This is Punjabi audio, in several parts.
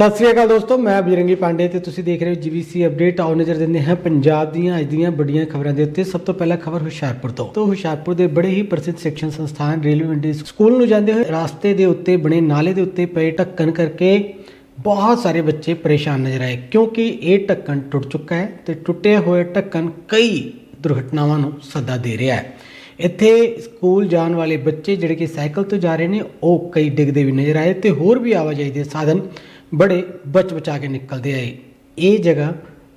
ਸਤਿ ਸ੍ਰੀ ਅਕਾਲ ਦੋਸਤੋ, ਮੈਂ ਬਿਰੰਗੀ ਪਾਂਡੇ ਤੇ ਤੁਸੀਂ ਦੇਖ ਰਹੇ ਹੋ ਜੀਵੀਸੀ ਅਪਡੇਟ। ਆਓ ਨਜ਼ਰ ਦਿੰਦੇ ਹਾਂ ਪੰਜਾਬ ਦੀਆਂ ਅੱਜ ਦੀਆਂ ਵੱਡੀਆਂ ਖਬਰਾਂ ਦੇ ਉੱਤੇ। ਸਭ ਤੋਂ ਪਹਿਲਾਂ ਖਬਰ ਹੁਸ਼ਿਆਰਪੁਰ ਤੋਂ। ਤੋਂ ਹੁਸ਼ਿਆਰਪੁਰ ਦੇ ਬੜੇ ਹੀ ਪ੍ਰਸਿੱਧ ਸਿੱਖਿਆ ਸੰਸਥਾਨ ਰੇਲਵੇ ਮੰਡੀ ਸਕੂਲ ਨੂੰ ਜਾਂਦੇ ਹੋਏ ਰਾਸਤੇ ਦੇ ਉੱਤੇ ਬਣੇ ਨਾਲੇ ਦੇ ਉੱਤੇ ਪਏ ਢੱਕਣ ਕਰਕੇ ਬਹੁਤ ਸਾਰੇ ਬੱਚੇ ਪਰੇਸ਼ਾਨ ਨਜ਼ਰ ਆਏ। ਕਿਉਂਕਿ ਇਹ ਢੱਕਣ ਟੁੱਟ ਚੁੱਕਾ ਹੈ ਤੇ ਟੁੱਟੇ ਹੋਏ ਢੱਕਣ ਕਈ ਦੁਰਘਟਨਾਵਾਂ ਨੂੰ ਸੱਦਾ ਦੇ ਰਿਹਾ ਹੈ। ਇੱਥੇ ਸਕੂਲ ਜਾਣ ਵਾਲੇ ਬੱਚੇ ਜਿਹੜੇ ਕਿ ਸਾਈਕਲ ਤੋਂ ਜਾ ਰਹੇ ਨੇ, ਉਹ ਕਈ ਡਿੱਗਦੇ ਵੀ ਨਜ਼ਰ ਆਏ ਤੇ ਹੋਰ ਵੀ ਆਵਾਜਾਈ ਦੇ ਸਾਧਨ ਬੜੇ ਬਚ ਬਚਾ ਕੇ ਨਿਕਲਦੇ ਆਏ ਇਹ ਜਗ੍ਹਾ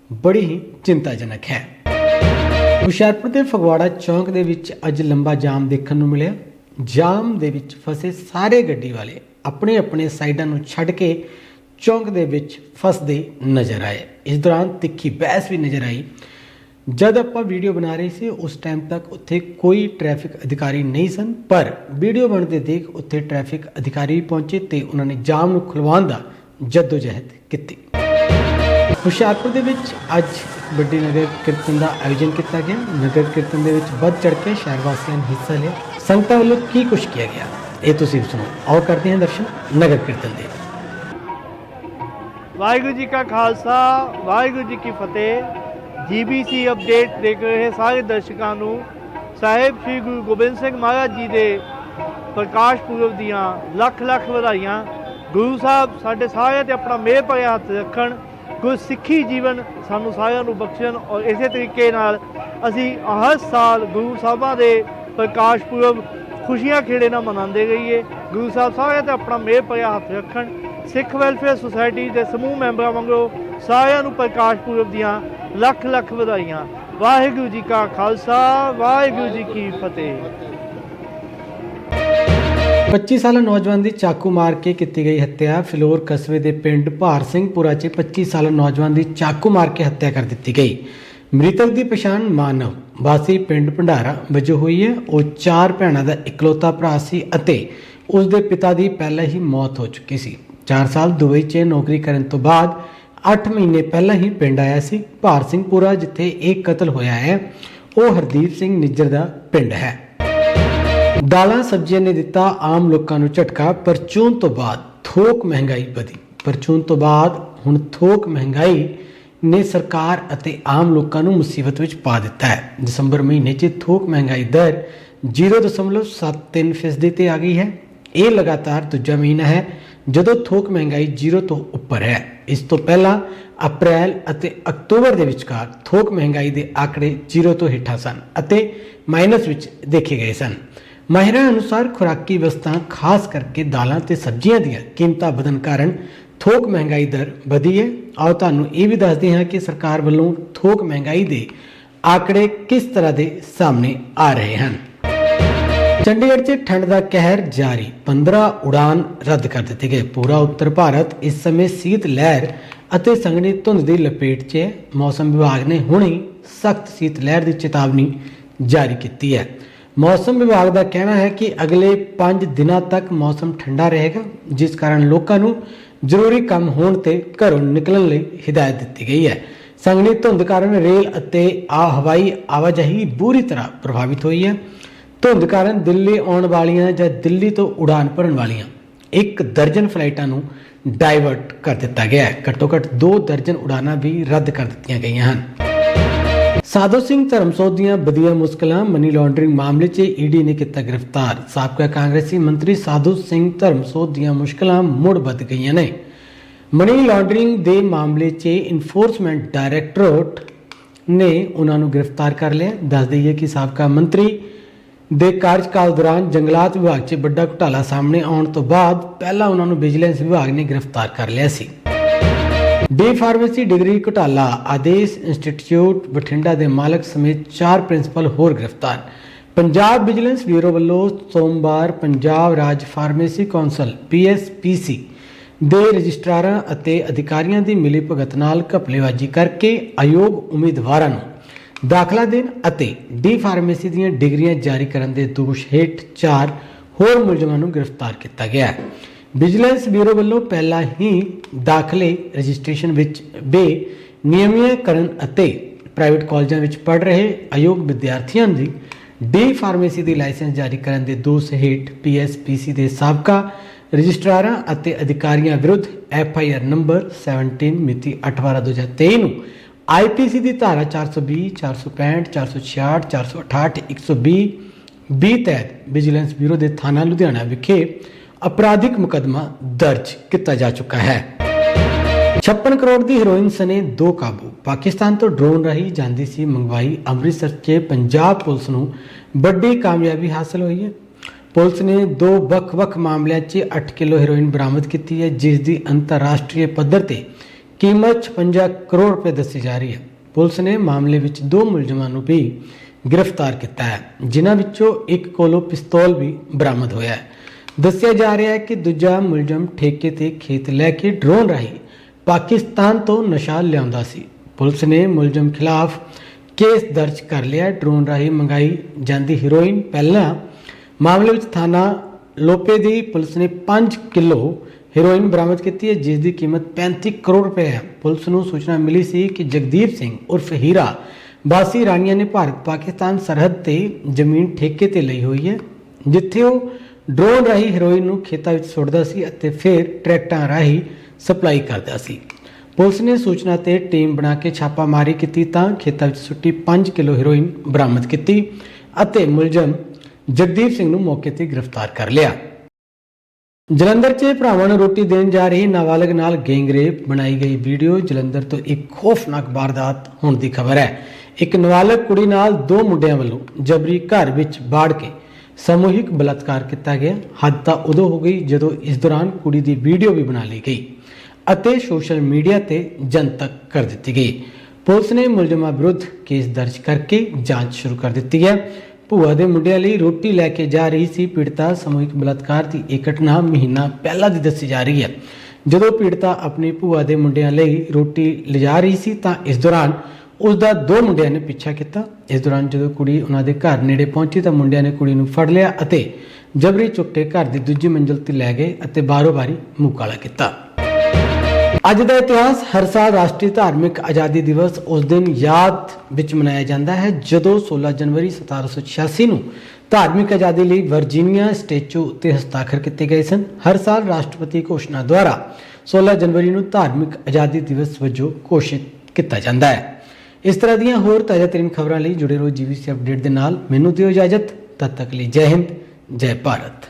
ਬੜੀ ਹੀ ਚਿੰਤਾਜਨਕ ਹੈ ਹੁਸ਼ਿਆਰਪੁਰ ਦੇ ਫਗਵਾੜਾ ਚੌਂਕ ਦੇ ਵਿੱਚ ਅੱਜ ਲੰਬਾ ਜਾਮ ਦੇਖਣ ਨੂੰ ਮਿਲਿਆ ਜਾਮ ਦੇ ਵਿੱਚ ਫਸੇ ਸਾਰੇ ਗੱਡੀ ਵਾਲੇ ਆਪਣੇ ਆਪਣੇ ਸਾਈਡਾਂ ਨੂੰ ਛੱਡ ਕੇ ਚੌਂਕ ਦੇ ਵਿੱਚ ਫਸਦੇ ਨਜ਼ਰ ਆਏ ਇਸ ਦੌਰਾਨ ਤਿੱਖੀ ਬਹਿਸ ਵੀ ਨਜ਼ਰ ਆਈ ਜਦ ਆਪਾਂ ਵੀਡੀਓ ਬਣਾ ਰਹੇ ਸੀ ਉਸ ਟਾਈਮ ਤੱਕ ਉੱਥੇ ਕੋਈ ਟ੍ਰੈਫਿਕ ਅਧਿਕਾਰੀ ਨਹੀਂ ਸਨ ਪਰ ਵੀਡੀਓ ਬਣਦੇ ਦੇਖ ਉੱਥੇ ਟ੍ਰੈਫਿਕ ਅਧਿਕਾਰੀ ਪਹੁੰਚੇ ਤੇ ਉਹਨਾਂ ਨੇ ਜਾਮ ਨੂੰ ਖੁਲਵਾਉਣ ਦਾ ਜਦੋਜਹਿਦ ਕੀਤੀ। ਹੁਸ਼ਿਆਰਪੁਰ ਦੇ ਵਿੱਚ ਅੱਜ ਇੱਕ ਵੱਡੀ ਨਗਰ ਕੀਰਤਨ ਦਾ ਆਯੋਜਨ ਕੀਤਾ ਗਿਆ। ਨਗਰ ਕੀਰਤਨ ਦੇ ਵਿੱਚ ਵੱਧ ਚੜ ਕੇ ਸ਼ਹਿਰ ਵਾਸੀਆਂ ਨੇ ਹਿੱਸਾ ਲਿਆ। ਸੰਗਤਾਂ ਵੱਲੋਂ ਕੀ ਕੁਝ ਕੀਤਾ ਗਿਆ? ਇਹ ਤੁਸੀਂ ਸੁਣੋ। ਆਓ ਕਰਦੇ ਹਾਂ ਦਰਸ਼ਨ ਨਗਰ ਕੀਰਤਨ ਦੇ। ਵਾਹਿਗੁਰੂ ਜੀ ਕਾ ਖਾਲਸਾ, ਵਾਹਿਗੁਰੂ ਜੀ ਕੀ ਫਤਿਹ। ਜੀਬੀਸੀ ਅਪਡੇਟ ਦੇਖ ਰਹੇ ਸਾਰੇ ਦਰਸ਼ਕਾਂ ਨੂੰ। ਸਾਹਿਬ ਸ੍ਰੀ ਗੁਰੂ ਗੋਬਿੰਦ ਸਿੰਘ ਮਹਾਰਾਜ ਜੀ ਦੇ ਪ੍ਰਕਾਸ਼ ਪੁਰਬ ਦੀਆਂ ਲੱਖ ਲੱਖ ਵਧਾਈਆਂ। ਗੁਰੂ ਸਾਹਿਬ ਸਾਡੇ ਸਾਰਿਆਂ ਤੇ ਆਪਣਾ ਮਿਹਰ ਭਰਿਆ ਹੱਥ ਰੱਖਣ, ਗੁਰ ਸਿੱਖੀ ਜੀਵਨ ਸਾਨੂੰ ਸਾਰਿਆਂ ਨੂੰ ਬਖਸ਼ਣ ਔਰ ਇਸੇ ਤਰੀਕੇ ਨਾਲ ਅਸੀਂ ਹਰ ਸਾਲ ਗੁਰੂ ਸਾਹਿਬਾਂ ਦੇ ਪ੍ਰਕਾਸ਼ ਪੁਰਬ ਖੁਸ਼ੀਆਂ ਖੇੜੇ ਨਾਲ ਮਨਾਉਂਦੇ ਰਹੀਏ। ਗੁਰੂ ਸਾਹਿਬ ਸਾਰਿਆਂ ਤੇ ਆਪਣਾ ਮਿਹਰ ਭਰਿਆ ਹੱਥ ਰੱਖਣ, ਸਿੱਖ ਵੈਲਫੇਅਰ ਸੁਸਾਇਟੀ ਦੇ ਸਮੂਹ ਮੈਂਬਰਾਂ ਵਾਂਗੂ ਸਾਰਿਆਂ ਨੂੰ ਪ੍ਰਕਾਸ਼ ਪੁਰਬ ਦੀਆਂ ਲੱਖ ਲੱਖ ਵਧਾਈਆਂ। ਵਾਹਿਗੁਰੂ ਜੀ ਕਾ ਖਾਲਸਾ, ਵਾਹਿਗੁਰੂ ਜੀ ਕੀ ਫਤਿਹ। 25 ਸਾਲਾ ਨੌਜਵਾਨ ਦੀ ਚਾਕੂ ਮਾਰ ਕੇ ਕੀਤੀ ਗਈ ਹੱਤਿਆ। ਫਿਲੌਰ ਕਸਬੇ ਦੇ ਪਿੰਡ ਭਾਰ ਸਿੰਘਪੁਰਾ 'ਚ 25 ਸਾਲਾ ਨੌਜਵਾਨ ਦੀ ਚਾਕੂ ਮਾਰ ਕੇ ਹੱਤਿਆ ਕਰ ਦਿੱਤੀ ਗਈ। ਮ੍ਰਿਤਕ ਦੀ ਪਛਾਣ ਮਾਨਵ। ਵਾਸੀ ਪਿੰਡ ਭੰਡਾਰਾ ਵਜੋਂ ਹੋਈ ਹੈ। ਉਹ ਚਾਰ ਭੈਣਾਂ ਦਾ ਇਕਲੌਤਾ ਭਰਾ ਸੀ ਅਤੇ ਉਸ ਦੇ ਪਿਤਾ ਦੀ ਪਹਿਲਾਂ ਹੀ ਮੌਤ ਹੋ ਚੁੱਕੀ ਸੀ। 4 ਸਾਲ ਦੁਬਈ 'ਚ ਨੌਕਰੀ ਕਰਨ ਤੋਂ ਬਾਅਦ 8 ਮਹੀਨੇ ਪਹਿਲਾਂ ਹੀ ਪਿੰਡ ਆਇਆ ਸੀ ਭਾਰ ਸਿੰਘਪੁਰਾ ਜਿੱਥੇ ਇਹ ਕਤਲ ਹੋਇਆ ਹੈ। ਉਹ ਹਰਦੀਪ ਸਿੰਘ ਨਿੱਜਰ ਦਾ ਪਿੰਡ ਹੈ। ਦਾਲਾਂ ਸਬਜ਼ੀਆਂ ਨੇ ਦਿੱਤਾ ਆਮ ਲੋਕਾਂ ਨੂੰ ਝਟਕਾ ਪਰਚੂਨ ਤੋਂ ਬਾਅਦ ਥੋਕ ਮਹਿੰਗਾਈ ਵਧੀ। ਪਰਚੂਨ ਤੋਂ ਬਾਅਦ ਹੁਣ ਥੋਕ ਮਹਿੰਗਾਈ ਨੇ ਸਰਕਾਰ ਅਤੇ ਆਮ ਲੋਕਾਂ ਨੂੰ ਮੁਸੀਬਤ ਵਿੱਚ ਪਾ ਦਿੱਤਾ ਹੈ। ਦਸੰਬਰ ਮਹੀਨੇ 'ਚ ਥੋਕ ਮਹਿੰਗਾਈ ਦਰ 0.73% ਫੀਸਦੀ ਤੇ ਆ ਗਈ ਹੈ। ਇਹ ਲਗਾਤਾਰ ਦੂਜਾ ਮਹੀਨਾ ਹੈ ਜਦੋਂ ਥੋਕ ਮਹਿੰਗਾਈ 0 ਤੋਂ ਉੱਪਰ ਹੈ। ਇਸ ਤੋਂ ਪਹਿਲਾਂ ਅਪ੍ਰੈਲ ਅਤੇ ਅਕਤੂਬਰ ਦੇ ਵਿਚਕਾਰ ਥੋਕ ਮਹਿੰਗਾਈ ਦੇ ਆંકੜੇ 0 ਤੋਂ ਹੇਠਾਂ ਸਨ ਅਤੇ ਮਾਈਨਸ ਵਿੱਚ ਦੇਖੇ ਗਏ ਸਨ। ਮਾਹਿਰਾਂ ਅਨੁਸਾਰ ਖੁਰਾਕੀ ਵਸਤਾਂ ਖਾਸ ਕਰਕੇ ਦਾਲਾਂ ਤੇ ਸਬਜ਼ੀਆਂ ਦੀਆਂ ਕੀਮਤਾਂ ਵਧਣ ਕਾਰਨ ਥੋਕ ਮਹਿੰਗਾਈ ਦਰ ਵਧੀ ਹੈ। ਆਓ ਤੁਹਾਨੂੰ ਇਹ ਵੀ ਦੱਸਦੇ ਹਾਂ ਕਿ ਸਰਕਾਰ ਵੱਲੋਂ ਥੋਕ ਮਹਿੰਗਾਈ ਦੇ ਆંકੜੇ ਕਿਸ ਤਰ੍ਹਾਂ ਦੇ ਸਾਹਮਣੇ ਆ ਰਹੇ ਹਨ। ਚੰਡੀਗੜ੍ਹ 'ਚ ਠੰਡ ਦਾ ਕਹਿਰ ਜਾਰੀ। 15 ਉਡਾਨ ਰੱਦ ਕਰ ਦਿੱਤੀ ਗਏ। ਪੂਰਾ ਉੱਤਰ ਭਾਰਤ ਇਸ ਸਮੇਂ ਸੀਤ ਲਹਿਰ ਅਤੇ ਸੰਘਣੀ ਧੁੰਦ ਦੀ ਲਪੇਟ 'ਚ ਹੈ। ਮੌਸਮ ਵਿਭਾਗ ਨੇ ਹੁਣੇ ਸਖਤ ਸੀਤ ਲਹਿਰ ਦੀ ਚੇਤਾਵਨੀ ਜਾਰੀ ਕੀਤੀ ਹੈ। ਮੌਸਮ ਵਿਭਾਗ ਦਾ ਕਹਿਣਾ ਹੈ ਕਿ ਅਗਲੇ 5 ਦਿਨਾਂ ਤੱਕ ਮੌਸਮ ਠੰਡਾ ਰਹੇਗਾ, ਜਿਸ ਕਾਰਨ ਲੋਕਾਂ ਨੂੰ ਜ਼ਰੂਰੀ ਕੰਮ ਹੋਣ ਤੇ ਘਰੋਂ ਨਿਕਲਣ ਲਈ ਹਦਾਇਤ ਦਿੱਤੀ ਗਈ ਹੈ। ਸੰਘਣੀ ਧੁੰਦ ਕਾਰਨ ਰੇਲ ਅਤੇ ਆ ਹਵਾਈ ਆਵਾਜਾਈ ਬੁਰੀ ਤਰ੍ਹਾਂ ਪ੍ਰਭਾਵਿਤ ਹੋਈ ਹੈ। ਧੁੰਦ ਕਾਰਨ ਦਿੱਲੀ ਆਉਣ ਵਾਲੀਆਂ ਜਾਂ ਦਿੱਲੀ ਤੋਂ ਉਡਾਨ ਭਰਨ ਵਾਲੀਆਂ ਇੱਕ ਦਰਜਨ ਫਲਾਈਟਾਂ ਨੂੰ ਡਾਈਵਰਟ ਕਰ ਦਿੱਤਾ ਗਿਆ ਹੈ। ਘੱਟੋ ਘੱਟ 2 ਦਰਜਨ ਉਡਾਨਾਂ ਵੀ ਰੱਦ ਕਰ ਦਿੱਤੀਆਂ ਗਈਆਂ ਹਨ। ਸਾਧੂ ਸਿੰਘ ਧਰਮਸੋਤ ਦੀਆਂ ਵਧੀਆਂ ਮੁਸ਼ਕਲਾਂ ਮਨੀ ਲਾਂਡਰਿੰਗ ਮਾਮਲੇ 'ਚ ਈਡੀ ਨੇ ਕੀਤਾ ਗ੍ਰਿਫਤਾਰ ਸਾਬਕਾ ਕਾਂਗਰਸੀ ਮੰਤਰੀ ਸਾਧੂ ਸਿੰਘ ਧਰਮਸੋਤ ਦੀਆਂ ਮੁਸ਼ਕਲਾਂ ਮੁੜ ਵੱਧ ਗਈਆਂ ਨੇ ਮਨੀ ਲਾਂਡਰਿੰਗ ਦੇ ਮਾਮਲੇ 'ਚ ਇਨਫੋਰਸਮੈਂਟ ਡਾਇਰੈਕਟੋਰੇਟ ਨੇ ਉਹਨਾਂ ਨੂੰ ਗ੍ਰਿਫਤਾਰ ਕਰ ਲਿਆ ਦੱਸ ਦਈਏ ਕਿ ਸਾਬਕਾ ਮੰਤਰੀ ਦੇ ਕਾਰਜਕਾਲ ਦੌਰਾਨ ਜੰਗਲਾਤ ਵਿਭਾਗ 'ਚ ਵੱਡਾ ਘੁਟਾਲਾ ਸਾਹਮਣੇ ਆਉਣ ਤੋਂ ਬਾਅਦ ਪਹਿਲਾਂ ਉਹਨਾਂ ਨੂੰ ਵਿਜੀਲੈਂਸ ਵਿਭਾਗ ਨੇ ਗ੍ਰਿਫਤਾਰ ਕਰ ਲਿਆ ਸੀ ਡੀ ਫਾਰਮੇਸੀ ਡਿਗਰੀ, ਘੁਟਾਲਾ ਆਦੇਸ਼ ਇੰਸਟੀਚਿਊਟ ਬਠਿੰਡਾ ਦੇ ਮਾਲਕ ਸਮੇਤ ਚਾਰ ਪ੍ਰਿੰਸੀਪਲ ਹੋਰ ਗ੍ਰਿਫਤਾਰ। ਪੰਜਾਬ ਵਿਜੀਲੈਂਸ ਬਿਊਰੋ ਵੱਲੋਂ ਸੋਮਵਾਰ ਪੰਜਾਬ ਰਾਜ ਫਾਰਮੇਸੀ ਕੌਂਸਲ ਪੀਐਸਪੀਸੀ ਦੇ ਰਜਿਸਟਰਾਰਾਂ ਅਤੇ ਅਧਿਕਾਰੀਆਂ ਦੀ ਮਿਲੀ ਭਗਤ ਨਾਲ ਘਪਲੇਬਾਜ਼ੀ ਕਰਕੇ ਆਯੋਗ ਉਮੀਦਵਾਰਾਂ ਨੂੰ ਦਾਖਲਾ ਦੇਣ ਅਤੇ ਡੀ ਫਾਰਮੇਸੀ ਦੀਆਂ ਡਿਗਰੀਆਂ ਜਾਰੀ ਕਰਨ ਦੇ ਦੋਸ਼ ਹੇਠ ਚਾਰ ਹੋਰ ਮੁਲਜ਼ਮਾਂ ਨੂੰ ਗ੍ਰਿਫਤਾਰ ਕੀਤਾ ਗਿਆ ਹੈ। ਵਿਜੀਲੈਂਸ ਬਿਊਰੋ ਵੱਲੋਂ ਪਹਿਲਾਂ ਹੀ ਦਾਖਲੇ ਰਜਿਸਟ੍ਰੇਸ਼ਨ ਵਿੱਚ ਬੇ ਨਿਯਮੀਕਰਨ ਅਤੇ ਪ੍ਰਾਈਵੇਟ ਕਾਲਜਾਂ ਵਿੱਚ ਪੜ੍ਹ ਰਹੇ ਅਯੋਗ ਵਿਦਿਆਰਥੀਆਂ ਦੀ ਡੀ ਫਾਰਮੇਸੀ ਦੀ ਲਾਇਸੈਂਸ ਜਾਰੀ ਕਰਨ ਦੇ ਦੋਸ਼ ਹੇਠ ਪੀਐਸਪੀਸੀ ਦੇ ਸਾਬਕਾ ਰਜਿਸਟਰਾਰਾਂ ਅਤੇ ਅਧਿਕਾਰੀਆਂ ਵਿਰੁੱਧ ਐਫ ਆਈ ਆਰ ਨੰਬਰ 17 ਮਿਤੀ 8/12/2023 ਨੂੰ ਆਈਪੀਸੀ ਦੀ ਧਾਰਾ 420 465 466 468 120 20 ਤਹਿਤ ਵਿਜੀਲੈਂਸ ਬਿਊਰੋ ਦੇ ਥਾਣਾ ਲੁਧਿਆਣਾ ਵਿਖੇ ਅਪਰਾਧਿਕ ਮੁਕੱਦਮਾ ਦਰਜ ਕੀਤਾ ਜਾ ਚੁੱਕਾ ਹੈ। 56 ਕਰੋੜ ਦੀ ਹੈਰੋਇਨ ਸਨੇ ਦੋ ਕਾਬੂ। ਪਾਕਿਸਤਾਨ ਤੋਂ ਡਰੋਨ ਰਾਹੀਂ ਜਾਂਦੀ ਸੀ ਮੰਗਵਾਈ। ਅੰਮ੍ਰਿਤਸਰ 'ਚ ਪੰਜਾਬ ਪੁਲਿਸ ਨੂੰ ਵੱਡੀ ਕਾਮਯਾਬੀ ਹਾਸਲ ਹੋਈ ਹੈ। ਪੁਲਿਸ ਨੇ ਦੋ ਵੱਖ-ਵੱਖ ਮਾਮਲਿਆਂ 'ਚ 8 ਕਿਲੋ ਹੈਰੋਇਨ ਬਰਾਮਦ ਕੀਤੀ ਹੈ, ਜਿਸ ਦੀ ਅੰਤਰਰਾਸ਼ਟਰੀ ਪੱਧਰ ਤੇ ਕੀਮਤ 56 ਕਰੋੜ ਰੁਪਏ ਦੱਸੀ ਜਾ ਰਹੀ ਹੈ। ਪੁਲਿਸ ਨੇ ਮਾਮਲੇ ਵਿੱਚ ਦੋ ਮੁਲਜ਼ਮਾਂ ਨੂੰ ਵੀ ਗ੍ਰਿਫਤਾਰ ਕੀਤਾ ਹੈ, ਜਿਨ੍ਹਾਂ ਵਿੱਚੋਂ ਇੱਕ ਕੋਲੋਂ ਪਿਸਤੌਲ ਵੀ ਬਰਾਮਦ ਹੋਇਆ ਹੈ। ਦੱਸਿਆ ਜਾ ਰਿਹਾ ਹੈ ਕਿ ਦੂਜਾ ਮੁਲਜ਼ਮ ਠੇਕੇ ਤੇ ਖੇਤ ਲੈ ਕੇ ਡਰੋਨ ਰਾਹੀਂ ਪਾਕਿਸਤਾਨ ਤੋਂ ਨਸ਼ਾ ਲਿਆਉਂਦਾ ਸੀ। ਪੁਲਿਸ ਨੇ ਮੁਲਜ਼ਮ ਖਿਲਾਫ ਕੇਸ ਦਰਜ ਕਰ ਲਿਆ। ਡਰੋਨ ਰਾਹੀਂ ਮੰਗਾਈ ਜਾਂਦੀ ਹੀਰੋਇਨ। ਪਹਿਲਾਂ ਮਾਮਲੇ ਵਿੱਚ ਥਾਣਾ ਲੋਪੇ ਦੀ ਪੁਲਿਸ ਨੇ 5 ਕਿਲੋ ਹੀਰੋਇਨ ਬਰਾਮਦ ਕੀਤੀ ਹੈ, ਜਿਸ ਦੀ ਕੀਮਤ 35 ਕਰੋੜ ਰੁਪਏ ਹੈ। ਪੁਲਿਸ ਨੂੰ ਸੂਚਨਾ ਮਿਲੀ ਸੀ ਕਿ ਜਗਦੀਪ ਸਿੰਘ ਉਰਫ ਹੀਰਾ ਬਾਸੀ ਰਾਣੀਆਂ ਨੇ ਭਾਰਤ ਪਾਕਿਸਤਾਨ ਸਰਹੱਦ ਤੇ ਜ਼ਮੀਨ ਠੇਕੇ ਤੇ ਲਈ ਹੋਈ ਹੈ, ਜਿੱਥੇ ਉਹ ਡਰੋਨ ਰਾਹੀਂ ਹੈਰੋਇਨ ਨੂੰ ਖੇਤਾਂ ਵਿੱਚ ਸੁੱਟਦਾ ਸੀ ਅਤੇ ਫਿਰ ਟਰੈਕਟਰਾਂ ਰਾਹੀਂ ਸਪਲਾਈ ਕਰਦਾ ਸੀ। ਪੁਲਿਸ ਨੇ ਸੂਚਨਾ ਤੇ ਟੀਮ ਬਣਾ ਕੇ ਛਾਪਾਮਾਰੀ ਕੀਤੀ ਤਾਂ ਖੇਤਾਂ ਵਿੱਚ ਸੁੱਟੀ 5 ਕਿਲੋ ਹੈਰੋਇਨ ਬਰਾਮਦ ਕੀਤੀ ਅਤੇ ਮੁਲਜ਼ਮ ਜਗਦੀਪ ਸਿੰਘ ਨੂੰ ਮੌਕੇ ਤੇ ਗ੍ਰਿਫਤਾਰ ਕਰ ਲਿਆ। ਜਲੰਧਰ 'ਚ ਭਰਾਵਾਂ ਨੂੰ ਰੋਟੀ ਦੇਣ ਜਾ ਰਹੀ ਨਾਬਾਲਗ ਨਾਲ ਗੈਂਗਰੇਪ ਬਣਾਈ ਗਈ ਵੀਡੀਓ ਜਲੰਧਰ ਤੋਂ ਇੱਕ ਖੌਫਨਾਕ ਵਾਰਦਾਤ ਹੋਣ ਦੀ ਖਬਰ ਹੈ। ਇੱਕ ਨਾਬਾਲਗ ਕੁੜੀ ਨਾਲ ਦੋ ਮੁੰਡਿਆਂ ਵੱਲੋਂ ਜਬਰੀ ਘਰ ਵਿੱਚ ਬਾੜ ਕੇ ਸਮੂਹਿਕ ਬਲਾਤਕਾਰ ਕੀਤਾ ਗਿਆ। ਹੱਦ ਤਾਂ ਉਦੋਂ ਹੋ ਗਈ ਜਦੋਂ ਇਸ ਦੌਰਾਨ ਕੁੜੀ ਦੀ ਵੀਡੀਓ ਵੀ ਬਣਾ ਲਈ ਗਈ ਅਤੇ ਸੋਸ਼ਲ ਮੀਡੀਆ ਤੇ ਜਨਤਕ ਕਰ ਦਿੱਤੀ ਗਈ। ਪੁਲਿਸ ਨੇ ਮੁਲਜ਼ਮਾਂ ਵਿਰੁੱਧ ਕੇਸ ਦਰਜ ਕਰਕੇ ਜਾਂਚ ਸ਼ੁਰੂ ਕਰ ਦਿੱਤੀ ਹੈ। ਭੂਆ ਦੇ ਮੁੰਡਿਆਂ ਲਈ ਰੋਟੀ ਲੈ ਕੇ ਜਾ ਰਹੀ ਸੀ ਪੀੜਤਾ। ਸਮੂਹਿਕ ਬਲਾਤਕਾਰ ਦੀ ਇਹ ਘਟਨਾ ਮਹੀਨਾ ਪਹਿਲਾਂ ਦੀ ਦੱਸੀ ਜਾ ਰਹੀ ਹੈ। ਜਦੋਂ ਪੀੜਤਾ ਆਪਣੀ ਭੂਆ ਦੇ ਮੁੰਡਿਆਂ ਲਈ ਰੋਟੀ ਲਿਜਾ ਰਹੀ ਸੀ ਤਾਂ ਇਸ ਦੌਰਾਨ ਉਸ ਦਾ ਦੋ ਮੁੰਡਿਆਂ ਨੇ ਪਿੱਛਾ ਕੀਤਾ। ਇਸ ਦੌਰਾਨ ਜਦੋਂ ਕੁੜੀ ਉਹਨਾਂ ਦੇ ਘਰ ਨੇੜੇ ਪਹੁੰਚੀ ਤਾਂ ਮੁੰਡਿਆਂ ਨੇ ਕੁੜੀ ਨੂੰ ਫੜ ਲਿਆ ਅਤੇ ਜਬਰੀ ਚੁੱਕ ਕੇ ਘਰ ਦੀ ਦੂਜੀ ਮੰਜ਼ਿਲ ਤੇ ਲੈ ਗਏ ਅਤੇ ਬਾਰੋ-ਬਾਰੀ ਮੂੰਹ ਕਾਲਾ ਕੀਤਾ। ਅੱਜ ਦਾ ਇਤਿਹਾਸ ਹਰ ਸਾਲ ਰਾਸ਼ਟਰੀ ਧਾਰਮਿਕ ਆਜ਼ਾਦੀ ਦਿਵਸ ਉਸ ਦਿਨ ਯਾਦ ਵਿੱਚ ਮਨਾਇਆ ਜਾਂਦਾ ਹੈ, ਜਦੋਂ 16 ਜਨਵਰੀ 1786 ਨੂੰ ਧਾਰਮਿਕ ਆਜ਼ਾਦੀ ਲਈ ਵਰਜੀਨੀਆ ਸਟੈਚੂ ਉੱਤੇ ਹਸਤਾਖਰ ਕੀਤੇ ਗਏ ਸਨ। ਹਰ ਸਾਲ ਰਾਸ਼ਟਰਪਤੀ ਘੋਸ਼ਣਾ ਦੁਆਰਾ 16 ਜਨਵਰੀ ਨੂੰ ਧਾਰਮਿਕ ਆਜ਼ਾਦੀ ਦਿਵਸ ਵਜੋਂ ਘੋਸ਼ਿਤ ਕੀਤਾ ਜਾਂਦਾ ਹੈ। ਇਸ ਤਰ੍ਹਾਂ ਦੀਆਂ ਹੋਰ ਤਾਜ਼ਾ ਤਰੀਨ ਖਬਰਾਂ ਲਈ ਜੁੜੇ ਰਹੋ ਜੀਵੀਸੀ ਅਪਡੇਟ ਦੇ ਨਾਲ। ਮੈਨੂੰ ਦਿਓ ਇਜਾਜ਼ਤ। ਤਦ ਤੱਕ ਲਈ ਜੈ ਹਿੰਦ, ਜੈ ਭਾਰਤ।